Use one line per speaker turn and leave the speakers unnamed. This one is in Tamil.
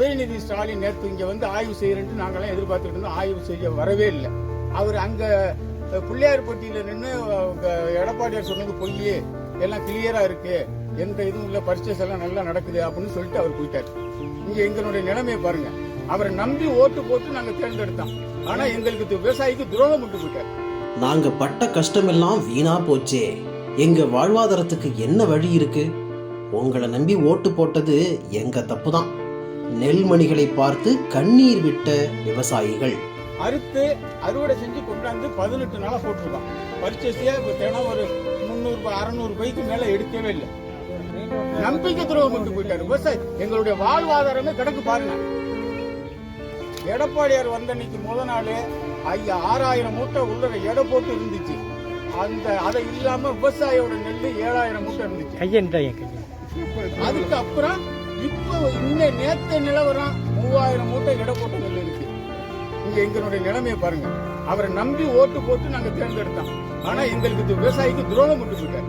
உதயநிதி ஸ்டாலின் நேற்று இங்கே வந்து ஆய்வு செய்யறேன்ட்டு நாங்களாம் எதிர்பார்த்துட்டு இருந்தோம். ஆய்வு செய்ய வரவே இல்லை. அவர் அங்கே பிள்ளையார்பட்டியில் நின்று எடப்பாடியார் சொன்னது பொய் எல்லாம் கிளியராக இருக்கு. எந்த இதுவும் இல்லை. பர்ச்சேஸ் எல்லாம் நல்லா நடக்குது அப்படின்னு சொல்லிட்டு அவர் போயிட்டார். இங்கே எங்களுடைய நிலைமையை பாருங்க. அவரை நம்பி ஓட்டு போட்டு நாங்கள் தேர்ந்தெடுத்தோம். ஆனால் எங்களுக்கு விவசாயிக்கு துரோகம் விட்டு போயிட்டார்.
நாங்க பட்ட கஷ்டமெல்லாம் வீணா போச்சே. எங்க வாழ்வாதாரத்துக்கு என்ன வழி இருக்கு? உங்களை நம்பி ஓட்டு போட்டது எங்க தப்பு தான் நெல்மணிகளை பார்த்து கண்ணீர் விட்ட விவசாயிகள்.
அறுத்து அறுவடை செஞ்சு கொண்டாந்து பதினெட்டு நாளா போட்டிருக்கோம் பர்ச்சேஸே இப்ப தினம் ஒரு முந்நூறு ரூபாய் அறுநூறு ரூபாய்க்கு மேல எடுக்கவே இல்லை. நம்பிக்கை துரோகம் விட்டு போயிட்டாரு. விவசாயி எங்களுடைய வாழ்வாதாரமே கிடக்கு பாருங்க. எடப்பாடியார் வந்த அன்னைக்கு முத நாள் ஐயா ஆறாயிரம் மூட்டை உள்ள எடை போட்டு இருந்துச்சு. அந்த அதை இல்லாம விவசாயியோட நெல் ஏழாயிரம் மூட்டை இருந்துச்சு. அதுக்கு அப்புறம் இப்போ இந்த நேத்த நிலவரம் மூவாயிரம் மூட்டை எடை போட்ட நெல் இருக்கு இங்க எங்களுடைய நிலைமையை பாருங்க. அவரை நம்பி ஓட்டு போட்டு நாங்க தேர்ந்தெடுத்தோம். ஆனா எங்களுக்கு விவசாயிக்கு துரோகம் விட்டு போயிட்டார்